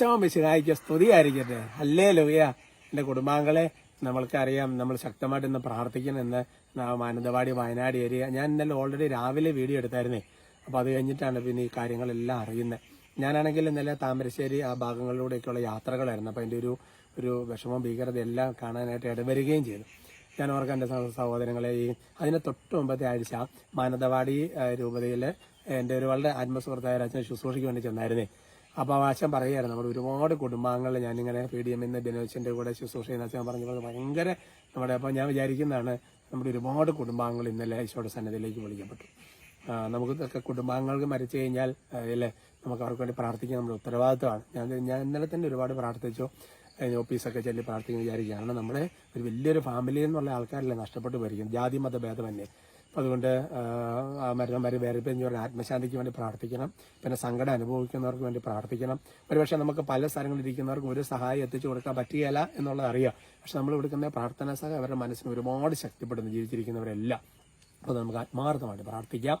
ഈശോ മിശിഹായിക്ക് സ്തുതിയായിരിക്കട്ടെ അല്ലേ ലോയ എന്റെ കുടുംബാംഗങ്ങളെ നമ്മൾക്കറിയാം നമ്മൾ ശക്തമായിട്ട് ഇന്ന് പ്രാർത്ഥിക്കണം. എന്ന് ന- മാനന്തവാടി വയനാട് ഏരിയ ഞാൻ ഇന്നലെ ഓൾറെഡി രാവിലെ വീഡിയോ എടുത്തായിരുന്നേ. അപ്പോൾ അത് കഴിഞ്ഞിട്ടാണ് പിന്നെ ഈ കാര്യങ്ങളെല്ലാം അറിയുന്നത്. ഞാനാണെങ്കിൽ ഇന്നലെ താമരശ്ശേരി ആ ഭാഗങ്ങളിലൂടെയൊക്കെയുള്ള യാത്രകളായിരുന്നു. അപ്പോൾ അതിന്റെ ഒരു ഒരു വിഷമം ഭീകരത എല്ലാം കാണാനായിട്ട് ഇടവരികയും ചെയ്തു. ഞാൻ ഓർക്കാൻ എന്റെ സഹോദരങ്ങളെ ഈ അതിനെ തൊട്ട് മുമ്പത്തെ ആഴ്ച മാനന്തവാടി രൂപതയിൽ എന്റെ ഒരു വളരെ ആത്മസുഹൃത്തായ അച്ഛൻ ശുശ്രൂഷയ്ക്ക് വേണ്ടി ചെന്നായിരുന്നേ. അച്ഛൻ പറയുമായിരുന്നു നമ്മുടെ ഒരുപാട് കുടുംബാംഗങ്ങൾ ഞാനിങ്ങനെ പി ഡി എമ്മിന്ന് ബിനോച്ചിന്റെ കൂടെ ശുശ്രൂഷ ചെയ്യുന്ന അച്ഛൻ പറഞ്ഞപ്പോൾ ഭയങ്കര നമ്മുടെ അപ്പോൾ ഞാൻ വിചാരിക്കുന്നതാണ് നമ്മുടെ ഒരുപാട് കുടുംബാംഗങ്ങൾ ഇന്നലെ ഈശോയുടെ സന്നദ്ധയിലേക്ക് വിളിക്കപ്പെട്ടു. നമുക്ക് കുടുംബാംഗങ്ങൾക്ക് മരിച്ചു കഴിഞ്ഞാൽ അല്ലേ നമുക്ക് അവർക്ക് വേണ്ടി പ്രാർത്ഥിക്കാൻ നമ്മുടെ ഉത്തരവാദിത്തമാണ് ഞാൻ ഞാൻ ഇന്നലെ തന്നെ ഒരുപാട് പ്രാർത്ഥിച്ചു. ഓഫീസൊക്കെ ചെല്ലി പ്രാർത്ഥിക്കാൻ വിചാരിക്കുകയാണ്. നമ്മുടെ ഒരു വലിയൊരു ഫാമിലി എന്നുള്ള ആൾക്കാരല്ലേ നഷ്ടപ്പെട്ടു വരികയും ജാതി മത ഭേദമന്യേ. അപ്പം അതുകൊണ്ട് ആ മരുന്നമാർ വേറെ പറഞ്ഞ ആത്മശാന്തിക്ക് വേണ്ടി പ്രാർത്ഥിക്കണം. പിന്നെ സങ്കടം അനുഭവിക്കുന്നവർക്ക് വേണ്ടി പ്രാർത്ഥിക്കണം. ഒരുപക്ഷെ നമുക്ക് പല സ്ഥലങ്ങളിൽ ഇരിക്കുന്നവർക്കും ഒരു സഹായം എത്തിച്ചു കൊടുക്കാൻ പറ്റുകയില്ല എന്നുള്ളത് അറിയാം. പക്ഷെ നമ്മൾ കൊടുക്കുന്ന പ്രാർത്ഥനാ സഹായം അവരുടെ മനസ്സിന് ഒരുപാട് ശക്തിപ്പെടുന്നു ജീവിച്ചിരിക്കുന്നവരെല്ലാം. അപ്പോൾ നമുക്ക് ആത്മാർത്ഥമായിട്ട് പ്രാർത്ഥിക്കാം.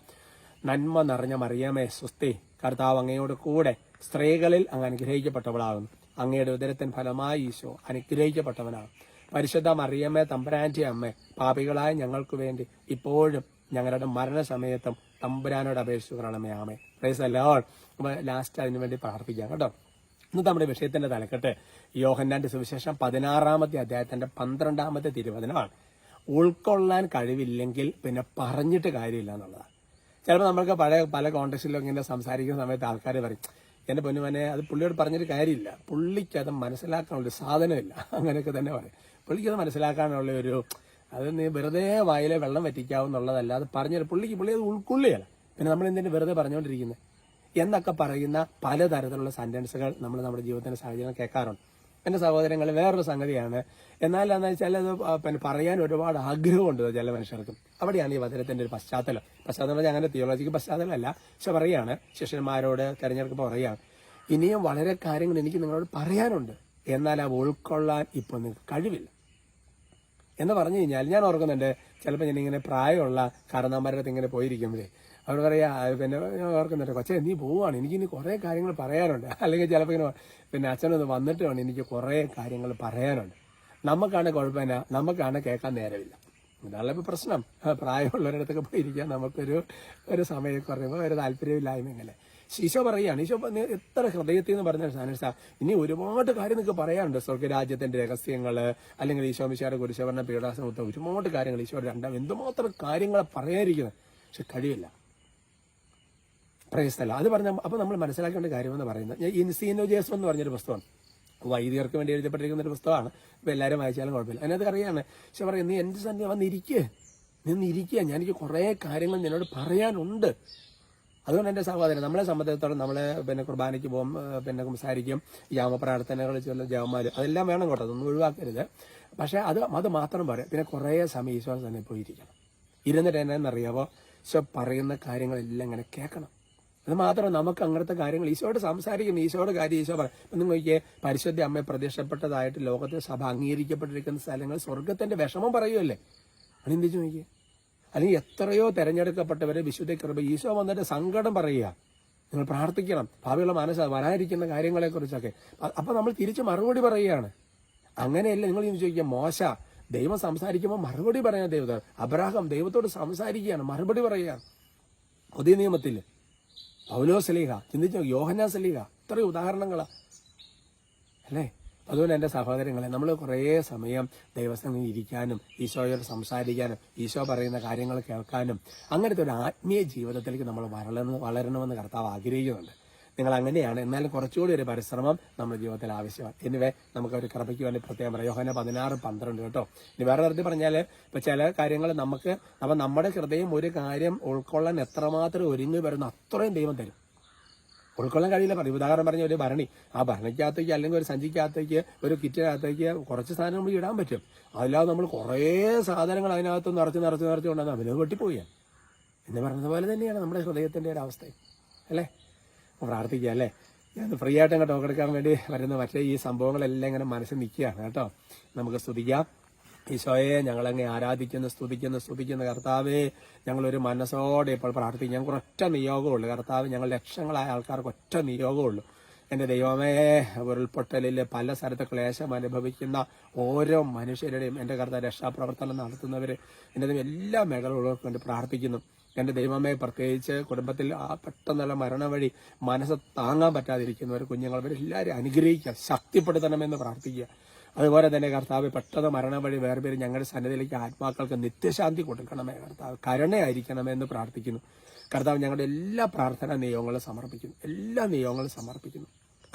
നന്മ നിറഞ്ഞ മറിയാമേ സ്വസ്തി. കർത്താവ് അങ്ങയോട് കൂടെ സ്ത്രീകളിൽ അങ്ങ് അനുഗ്രഹിക്കപ്പെട്ടവളാകുന്നു. അങ്ങയുടെ ഉദരത്തിന് ഫലമായി ഈശോ അനുഗ്രഹിക്കപ്പെട്ടവനാണ് പരിശുദ്ധ മറിയമ്മേ തമ്പുരാന്റെ അമ്മ പാപികളായ ഞങ്ങൾക്ക് വേണ്ടി ഇപ്പോഴും ഞങ്ങളുടെ മരണസമയത്തും തമ്പുരാനോട് അപേക്ഷിക്കണമേ ആമേ പ്രൈസ് അല്ലോൺ അപ്പോൾ ലാസ്റ്റ് അതിനു വേണ്ടി പ്രാർത്ഥിക്കാം കേട്ടോ. ഇന്ന് നമ്മുടെ വിഷയത്തിന്റെ തലക്കെട്ട് യോഹന്നാന്റെ സുവിശേഷം പതിനാറാമത്തെ അധ്യായത്തിന്റെ പന്ത്രണ്ടാമത്തെ തിരുവചനമാണ്. ഉൾക്കൊള്ളാൻ കഴിവില്ലെങ്കിൽ പിന്നെ പറഞ്ഞിട്ട് കാര്യമില്ല എന്നുള്ളതാണ്. ചിലപ്പോൾ നമ്മൾക്ക് പഴയ പല കോണ്ടക്സ്റ്റിലും ഇങ്ങനെ സംസാരിക്കുന്ന സമയത്ത് ആൾക്കാർ പറയും എന്റെ പൊന്നുമനെ അത് പുള്ളിയോട് പറഞ്ഞൊരു കാര്യമില്ല. പുള്ളിക്ക് അത് മനസ്സിലാക്കാനുള്ള സാധനമില്ല. അങ്ങനെയൊക്കെ തന്നെ പറയും. പുള്ളിക്ക് അത് മനസ്സിലാക്കാനുള്ള ഒരു അത് നീ വെറുതെ വായിലെ വെള്ളം വറ്റിക്കാവുന്നുള്ളതല്ല അത് പറഞ്ഞൊരു പുള്ളിക്ക് പുള്ളി അത് ഉൾക്കൊള്ളുകയല്ല. പിന്നെ നമ്മൾ എന്തിനു വെറുതെ പറഞ്ഞുകൊണ്ടിരിക്കുന്നത്? എന്നൊക്കെ പറയുന്ന പലതരത്തിലുള്ള സെന്റൻസുകൾ നമ്മൾ നമ്മുടെ ജീവിതത്തിന്റെ സാഹചര്യം കേൾക്കാറുണ്ട്. എന്റെ സഹോദരങ്ങൾ വേറൊരു സംഗതിയാണ്. എന്നാൽ എന്താ വെച്ചാൽ അത് പിന്നെ പറയാൻ ഒരുപാട് ആഗ്രഹമുണ്ട് ചില മനുഷ്യർക്കും. അവിടെയാണ് ഈ വചനത്തിന്റെ ഒരു പശ്ചാത്തലം. പശ്ചാത്തലം പറഞ്ഞാൽ അങ്ങനെ തിയോളജിക്ക് പശ്ചാത്തലമല്ല. പക്ഷെ പറയാണ് ശിഷ്യന്മാരോട് തെരഞ്ഞെടുക്കുമ്പോൾ പറയുകയാണ് ഇനിയും വളരെ കാര്യങ്ങൾ എനിക്ക് നിങ്ങളോട് പറയാനുണ്ട്. എന്നാൽ അവ ഉൾക്കൊള്ളാൻ ഇപ്പൊ നിങ്ങൾക്ക് കഴിവില്ല. എന്ന് പറഞ്ഞു കഴിഞ്ഞാൽ ഞാൻ ഓർക്കുന്നുണ്ട് ചിലപ്പോൾ ഞാൻ ഇങ്ങനെ പ്രായമുള്ള കാരണന്മാരുടെ അടുത്ത് ഇങ്ങനെ പോയിരിക്കുമ്പോഴേ അവർ പറയാ പിന്നെ ഞാൻ ഓർക്കുന്നുണ്ട് കൊച്ചേ നീ പോവാണ്. എനിക്ക് ഇനി കുറേ കാര്യങ്ങൾ പറയാനുണ്ട്. അല്ലെങ്കിൽ ചിലപ്പോൾ ഇങ്ങനെ പിന്നെ അച്ഛനൊന്ന് വന്നിട്ട് വേണം എനിക്ക് കുറേ കാര്യങ്ങൾ പറയാനുണ്ട്. നമുക്കാണ് കുഴപ്പമില്ല. നമുക്കാണ് കേൾക്കാൻ നേരമില്ല. ഇതാണല്ലോ ഇപ്പൊ പ്രശ്നം. പ്രായമുള്ളവരുടെ പ്രായമുള്ളവരടുത്തൊക്കെ പോയിരിക്കാൻ നമുക്കൊരു ഒരു സമയം കുറയുമ്പോൾ ഒരു താല്പര്യമില്ലായ്മ ഇങ്ങനെ. ഈശോ പറയുകയാണ് ഈശോ എത്ര ഹൃദയത്തിൽ നിന്ന് പറഞ്ഞ സാനിഷ്ട ഇനി ഒരുപാട് കാര്യം നിങ്ങൾക്ക് പറയാനുണ്ട്. സ്വർഗരാജ്യത്തിന്റെ രഹസ്യങ്ങൾ അല്ലെങ്കിൽ ഈശോ മിശാരുടെ കുരിശവരണ പീഡാസനത്തെ ഒരുപാട് കാര്യങ്ങൾ ഈശോ രണ്ടാം എന്തുമാത്രം കാര്യങ്ങളെ പറയാതിരിക്കുന്നത് പക്ഷെ കഴിയില്ല പ്രയസ്ഥല അത് പറഞ്ഞ അപ്പൊ നമ്മൾ മനസ്സിലാക്കേണ്ട കാര്യമെന്ന് പറയുന്നത് ഇൻസീനോജേസം എന്ന് പറഞ്ഞൊരു പുസ്തകമാണ്. വൈദികർക്ക് വേണ്ടി എഴുതപ്പെട്ടിരിക്കുന്ന ഒരു പുസ്തകമാണ്. ഇപ്പൊ എല്ലാവരും വായിച്ചാലും കുഴപ്പമില്ല. അതിനകത്ത് അറിയാണ് പക്ഷെ പറയും നീ എന്റെ സന്ധ്യ വന്നിരിക്കുക നിന്നിരിക്കുക ഞാൻ എനിക്ക് കുറേ കാര്യങ്ങൾ നിന്നോട് പറയാനുണ്ട്. അതുകൊണ്ട് എന്റെ സഹോദരൻ നമ്മളെ സംബന്ധിച്ചിടത്തോളം നമ്മളെ പിന്നെ കുർബാനയ്ക്ക് പോകും പിന്നെ സംസാരിക്കും യാമപ്രാർത്ഥനകൾ ചില ജവന്മാർ അതെല്ലാം വേണം കേട്ടോ അതൊന്നും ഒഴിവാക്കരുത്. പക്ഷേ അത് അത് മാത്രം പറയാം പിന്നെ കുറേ സമയം ഈശ്വരൻ തന്നെ പോയിരിക്കണം. ഇരുന്നിട്ട് എന്നറിയാവോ ഈശോ പറയുന്ന കാര്യങ്ങളെല്ലാം ഇങ്ങനെ കേൾക്കണം. അത് മാത്രം നമുക്ക് അങ്ങനത്തെ കാര്യങ്ങൾ ഈശോയോട് സംസാരിക്കും ഈശോയുടെ കാര്യം ഈശോ പറയും നിങ്ങൾ നോക്കിയേ പരിശുദ്ധ അമ്മയെ പ്രത്യക്ഷപ്പെട്ടതായിട്ട് ലോകത്തെ സഭ അംഗീകരിക്കപ്പെട്ടിരിക്കുന്ന സ്ഥലങ്ങൾ സ്വർഗത്തിന്റെ വിഷമം പറയുമല്ലേ അതെന്തിച്ചു നോക്കിയേ? അല്ലെങ്കിൽ എത്രയോ തെരഞ്ഞെടുക്കപ്പെട്ടവരെ വിശുദ്ധ കൃപ ഈശോ വന്നിട്ട് സങ്കടം പറയുക. നിങ്ങൾ പ്രാർത്ഥിക്കണം. ഭാവിയുള്ള മനസ്സ് വരാനിരിക്കുന്ന കാര്യങ്ങളെക്കുറിച്ചൊക്കെ. അപ്പം നമ്മൾ തിരിച്ച് മറുപടി പറയുകയാണ്. അങ്ങനെയല്ല നിങ്ങൾ ചോദിക്കുക മോശ ദൈവം സംസാരിക്കുമ്പോൾ മറുപടി പറയാൻ ദൈവത്തെ അബ്രാഹം ദൈവത്തോട് സംസാരിക്കുകയാണ് മറുപടി പറയുകയാണ്. പുതിയ നിയമത്തിൽ പൗലോ സലീഹ ചിന്തിച്ചു യോഹന സലീഹ ഇത്രയും ഉദാഹരണങ്ങളാണ് അല്ലേ? അതുപോലെ എന്റെ സഹോദരങ്ങളെ നമ്മൾ കുറേ സമയം ദൈവസ്ഥങ്ങളിൽ ഇരിക്കാനും ഈശോയോട് സംസാരിക്കാനും ഈശോ പറയുന്ന കാര്യങ്ങൾ കേൾക്കാനും അങ്ങനത്തെ ഒരു ആത്മീയ ജീവിതത്തിലേക്ക് നമ്മൾ വളരണം വളരണമെന്ന് കർത്താവ് ആഗ്രഹിക്കുന്നുണ്ട്. നിങ്ങൾ അങ്ങനെയാണ്. എന്നാലും കുറച്ചുകൂടി ഒരു പരിശ്രമം നമ്മുടെ ജീവിതത്തിൽ ആവശ്യമാണ്. എനിവേ നമുക്ക് ഒരു കൃപയ്ക്ക് വേണ്ടി പ്രത്യേകം പറയാം. യോഹന പതിനാറ് പന്ത്രണ്ട് കേട്ടോ. ഇനി വേറെ തരത്തിൽ പറഞ്ഞാൽ ഇപ്പം ചില കാര്യങ്ങൾ നമുക്ക് അപ്പം നമ്മുടെ ഹൃദയം ഒരു കാര്യം ഉൾക്കൊള്ളാൻ എത്രമാത്രം ഒരുങ്ങി വരുന്ന അത്രയും ദൈവം തരും. ഉൾക്കൊള്ളാൻ കഴിയില്ല. പറയും ഉദാഹരണം പറഞ്ഞ ഒരു ഭരണി. ആ ഭരണിക്കകത്തേക്ക് അല്ലെങ്കിൽ ഒരു സഞ്ചിക്കകത്തേക്ക് ഒരു കിറ്റിനകത്തേക്ക് കുറച്ച് സാധനം നമ്മൾ ഇടാൻ പറ്റും. അല്ലാതെ നമ്മൾ കുറേ സാധനങ്ങൾ അതിനകത്ത് നിറച്ച് നിറച്ച് നിറച്ച് കൊണ്ടുവന്ന് അവന് വെട്ടിപ്പോയി എന്ന് പറഞ്ഞതുപോലെ തന്നെയാണ് നമ്മുടെ ഹൃദയത്തിന്റെ ഒരു അവസ്ഥ അല്ലേ? പ്രാർത്ഥിക്കുക അല്ലേ? ഞാൻ ഫ്രീ ആയിട്ട് അങ്ങ് ടോക്ക് എടുക്കാൻ വേണ്ടി വരുന്ന മറ്റേ ഈ സംഭവങ്ങളെല്ലാം ഇങ്ങനെ മനസ്സിൽ നിൽക്കുകയാണ് കേട്ടോ. നമുക്ക് സ്തുതിക്കാം. ഈശോയെ ഞങ്ങളങ്ങെ ആരാധിക്കുന്നു സ്തുതിക്കുന്നു സ്തുതിക്കുന്നു. കർത്താവേ ഞങ്ങളൊരു മനസ്സോടെ ഇപ്പോൾ പ്രാർത്ഥിക്കും ഞങ്ങൾക്ക് ഒറ്റ നിയോഗമുള്ളൂ. കർത്താവ് ഞങ്ങൾ ലക്ഷങ്ങളായ ആൾക്കാർക്ക് ഒറ്റ നിയോഗമുള്ളൂ. എന്റെ ദൈവമേ ഉരുൾപൊട്ടലിൽ പല സ്ഥലത്ത് ക്ലേശം അനുഭവിക്കുന്ന ഓരോ മനുഷ്യരുടെയും എന്റെ കർത്ത രക്ഷാപ്രവർത്തനം നടത്തുന്നവർ എന്റെ എല്ലാ മേഖലകൾക്കും വേണ്ടി പ്രാർത്ഥിക്കുന്നു. എന്റെ ദൈവമേ പ്രത്യേകിച്ച് കുടുംബത്തിൽ ആ പെട്ടെന്നുള്ള മരണം വഴി മനസ്സ് താങ്ങാൻ പറ്റാതിരിക്കുന്നവർ കുഞ്ഞുങ്ങൾ അവരെല്ലാവരും അനുഗ്രഹിക്കുക ശക്തിപ്പെടുത്തണമെന്ന് പ്രാർത്ഥിക്കുക. അതുപോലെ തന്നെ കർത്താവ് പെട്ടെന്ന് മരണം വഴി വേറെ പേര് ഞങ്ങളുടെ സന്നദ്ധയിലേക്ക് ആത്മാക്കൾക്ക് നിത്യശാന്തി കൊടുക്കണമേ കർത്താവ്. കരുണയായിരിക്കണമെന്ന് പ്രാർത്ഥിക്കുന്നു. കർത്താവ് ഞങ്ങളുടെ എല്ലാ പ്രാർത്ഥനാ നിയോഗങ്ങളും സമർപ്പിക്കുന്നു. എല്ലാ നിയോഗങ്ങളും സമർപ്പിക്കുന്നു.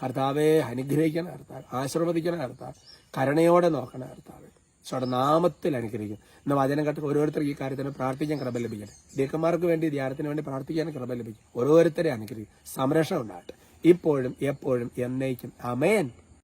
കർത്താവെ അനുഗ്രഹിക്കണം കർത്താവ്. ആശീർവദിക്കണം കർത്താവ്. കരുണയോടെ നോക്കണം കർത്താവ്. ഈശോയുടെ നാമത്തിൽ അനുഗ്രഹിക്കും. ഇന്ന് വചനം കേട്ട് ഓരോരുത്തർക്ക് ഈ കാര്യത്തിന് പ്രാർത്ഥിക്കാൻ കൃപ ലഭിക്കട്ടെ. ദീർഘന്മാർക്ക് വേണ്ടി ധ്യാനത്തിന് വേണ്ടി പ്രാർത്ഥിക്കാൻ കൃപ ലഭിക്കും. ഓരോരുത്തരെ അനുഗ്രഹിക്കും. സംരക്ഷണം ഉണ്ടാകട്ടെ. ഇപ്പോഴും എപ്പോഴും എന്നേക്കും. അമേൻ